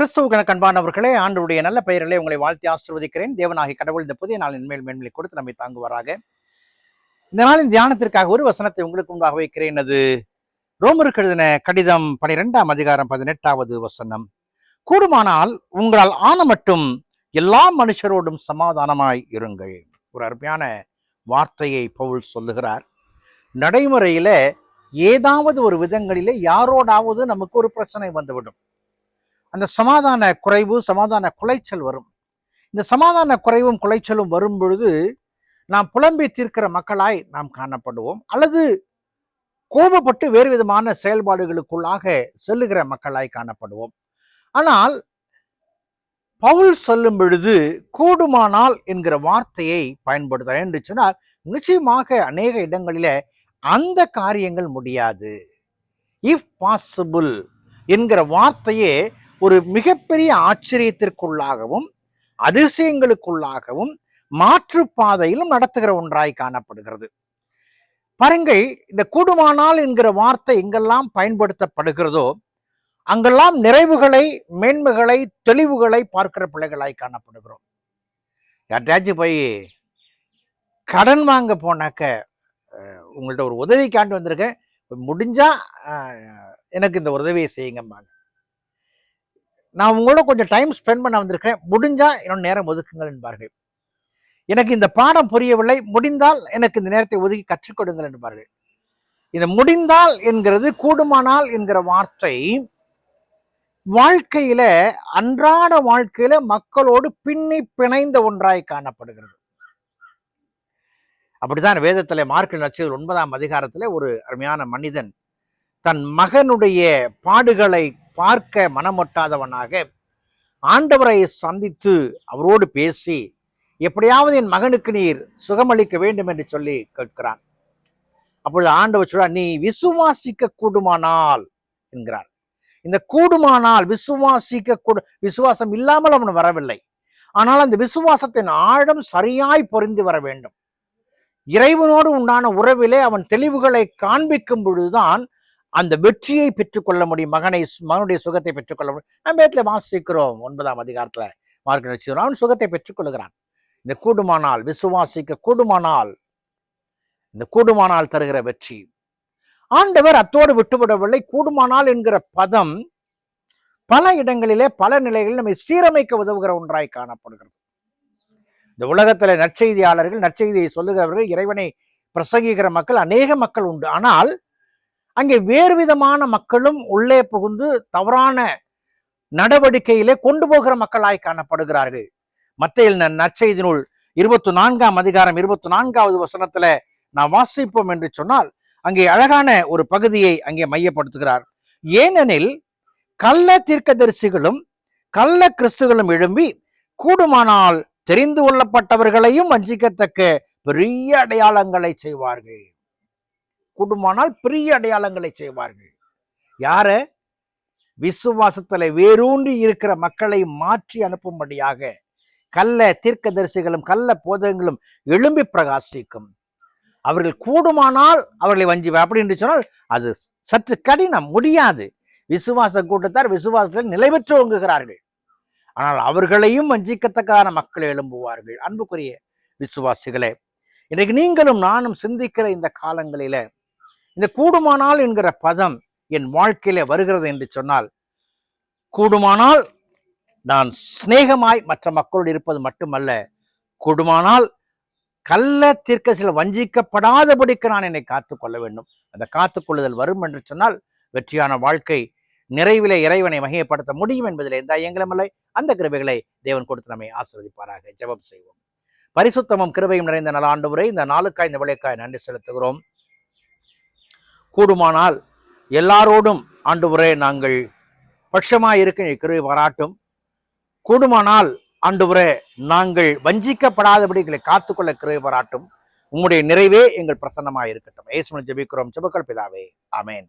கிறிஸ்துவுக்கு கண்பானவர்களே ஆண்டுடைய நல்ல பெயரிலே உங்களை வாழ்த்தி ஆசிர்வதிக்கிறேன். தேவனாகி கடவுள் இந்த புதிய நாளின் மேல் மேன்மையை கொடுத்து நம்மை தாங்குவாராக. இந்த நாளின் தியானத்திற்காக ஒரு வசனத்தை உங்களுக்கு முன்பாக வைக்கிறேன். அது ரோமருக்கு எழுதின கடிதம் பனிரெண்டாம் அதிகாரம் பதினெட்டாவது வசனம். கூடுமானால் உங்களால் ஆன மட்டும் எல்லா மனுஷரோடும் சமாதானமாய் இருங்கள். ஒரு அருமையான வார்த்தையை பவுல் சொல்லுகிறார். நடைமுறையில ஏதாவது ஒரு விதங்களிலே யாரோடாவது நமக்கு ஒரு பிரச்சனை வந்துவிடும். அந்த சமாதான குறைவு சமாதான குலைச்சல் வரும். இந்த சமாதான குறைவும் குலைச்சலும் வரும் பொழுது நாம் புலம்பி தீர்க்கிற மக்களாய் நாம் காணப்படுவோம். அல்லது கோபப்பட்டு வேறு விதமான செயல்பாடுகளுக்குள்ளாக செல்லுகிற மக்களாய் காணப்படுவோம். ஆனால் பவுல் சொல்லும் பொழுது கூடுமானால் என்கிற வார்த்தையை பயன்படுத்துகிறேன் என்று சொன்னால் நிச்சயமாக அநேக இடங்களில அந்த காரியங்கள் முடியாது. இஃப் பாசிபிள் என்கிற வார்த்தையே ஒரு மிகப்பெரிய ஆச்சரியத்திற்குள்ளாகவும் அதிசயங்களுக்குள்ளாகவும் மாற்றுப்பாதையிலும் நடத்துகிற ஒன்றாய் காணப்படுகிறது. பாருங்கள் இந்த கூடுமானால் என்கிற வார்த்தை எங்கெல்லாம் பயன்படுத்தப்படுகிறதோ அங்கெல்லாம் நிறைவுகளை மேன்மைகளை தெளிவுகளை பார்க்கிற பிள்ளைகளாய் காணப்படுகிறோம். யார்ட்டாச்சும் போய் கடன் வாங்க போனாக்க உங்கள்கிட்ட உங்கள்ட்ட ஒரு உதவி காண்டு வந்திருக்கேன். முடிஞ்சா எனக்கு இந்த உதவியை செய்யுங்கம்பாங்க. நான் உங்களோட கொஞ்சம் டைம் ஸ்பெண்ட் பண்ண வந்திருக்கேன் முடிஞ்சா என்னோட நேரம் ஒதுக்குங்கள் என்பார்கள். எனக்கு இந்த பாடம் புரியவில்லை. முடிந்தால் எனக்கு இந்த நேரத்தை ஒதுக்கி கற்றுக் கொடுங்கள் என்பார்கள். இந்த முடிந்தால் என்கிறது கூடுமானால் என்கிற வார்த்தை வாழ்க்கையில அன்றாட வாழ்க்கையில மக்களோடு பின்னி பிணைந்த ஒன்றாய் காணப்படுகிறது. அப்படித்தான் வேதத்திலே மார்க்கில் நட்சத்திரம் ஒன்பதாம் அதிகாரத்துல ஒரு அருமையான மனிதன் தன் மகனுடைய பாடுகளை பார்க்க மனமொட்டாதவனாக ஆண்டவரை சந்தித்து அவரோடு பேசி எப்படியாவது என் மகனுக்கு நீர் சுகமளிக்க வேண்டும் என்று சொல்லி கேட்கிறான். அப்பொழுது ஆண்டவர் சொல்றார் நீ விசுவாசிக்க கூடுமானால் என்கிறார். இந்த கூடுமானால் விசுவாசிக்க கூடு விசுவாசம் இல்லாமல் அவன் வரவில்லை. ஆனால் அந்த விசுவாசத்தின் ஆழம் சரியாய் பொருந்து வர வேண்டும். இறைவனோடு உண்டான உறவிலே அவன் தெளிவுகளை காண்பிக்கும் பொழுதுதான் அந்த வெற்றியை பெற்றுக்கொள்ள முடியும் மகனை மகனுடைய சுகத்தை பெற்றுக்கொள்ள முடியும். நம்ம இடத்துல வாசிக்கிறோம் ஒன்பதாம் அதிகாரத்துல மார்க்க நிச்சயம் அவன் சுகத்தை பெற்றுக்கொள்கிறான். இந்த கூடுமானால் விசுவாசிக்க கூடுமானால் இந்த கூடுமானால் தருகிற வெற்றி. ஆண்டவர் அத்தோடு விட்டுவிடவில்லை. கூடுமானால் என்கிற பதம் பல இடங்களிலே பல நிலைகளில் நம்மை சீரமைக்க உதவுகிற ஒன்றாய் காணப்படுகிறது. இந்த உலகத்துல நற்செய்தியாளர்கள் நற்செய்தியை சொல்லுகிறவர்கள் இறைவனை பிரசங்கிக்கிற மக்கள் அநேக மக்கள் உண்டு. ஆனால் அங்கே வேறு விதமான மக்களும் உள்ளே புகுந்து தவறான நடவடிக்கையிலே கொண்டு போகிற மக்களாய் காணப்படுகிறார்கள். மத்தையில் நற்செய்தி நூல் இருபத்தி நான்காம் அதிகாரம் இருபத்தி நான்காவது வசனத்துல நான் வாசிப்போம் என்று சொன்னால் அங்கே அழகான ஒரு பகுதியை அங்கே மையப்படுத்துகிறார். ஏனெனில் கள்ள தீர்க்கதரிசிகளும் கள்ள கிறிஸ்துகளும் எழும்பி கூடுமானால் தெரிந்து கொள்ளப்பட்டவர்களையும் வஞ்சிக்கத்தக்க பெரிய அடையாளங்களை செய்வார்கள். கூடுமானால் பெரிய அடையாளங்களை செய்வார்கள். யார? விசுவாசத்தில் வேரூன்றி இருக்கிற மக்களை மாற்றி அனுப்பும்படியாக கள்ள தீர்க்கதரிசிகளும் கள்ள போதகங்களும் எழும்பி பிரகாசிக்கும். அவர்கள் கூடுமானால் அவர்களை வஞ்சி அப்படின்னு சொன்னால் அது சற்று கடினம் முடியாது. விசுவாச கூட்டத்தார் விசுவாசத்தில் நிலை பெற்று ஓங்குகிறார்கள் ஆனால் அவர்களையும் வஞ்சிக்கத்தக்கான மக்கள் எழும்புவார்கள். அன்புக்குரிய விசுவாசிகளே இன்றைக்கு நீங்களும் நானும் சிந்திக்கிற இந்த காலங்களில இந்த கூடுமானால் என்கிற பதம் என் வாழ்க்கையில வருகிறது என்று சொன்னால் கூடுமானால் நான் சிநேகமாய் மற்ற மக்களோடு இருப்பது மட்டுமல்ல கூடுமானால் கள்ள தீர்க்க சில வஞ்சிக்கப்படாதபடிக்கு நான் என்னை காத்துக்கொள்ள வேண்டும். அந்த காத்துக்கொள்ளுதல் வரும் என்று சொன்னால் வெற்றியான வாழ்க்கை நிறைவிலே இறைவனை மகிமைப்படுத்த முடியும் என்பதில் எந்த ஐயங்களுமில்லை அந்த கிருபைகளை தேவன் கொடுத்து நம்மை ஆசிர்வதிப்பாராக. ஜெபம் செய்வோம். பரிசுத்தமும் கிருபையும் நிறைந்த நல ஆண்டு உரை இந்த நாளுக்காய் இந்த விளைக்காய் நன்றி செலுத்துகிறோம். கூடுமானால் எல்லாரோடும் ஆண்டுவரே நாங்கள் பட்சமாக இருக்க நீ பாராட்டும். கூடுமானால் ஆண்டவரே நாங்கள் வஞ்சிக்கப்படாதபடி எங்களை காத்துக்கொள்ள கிருபை பாராட்டும். உம்முடைய நிறைவே எங்கள் பிரசன்னமாக இருக்கட்டும் ஏசுமன் ஜபிக்கிறோம். ஜபக்கல் பிதாவே. அமேன்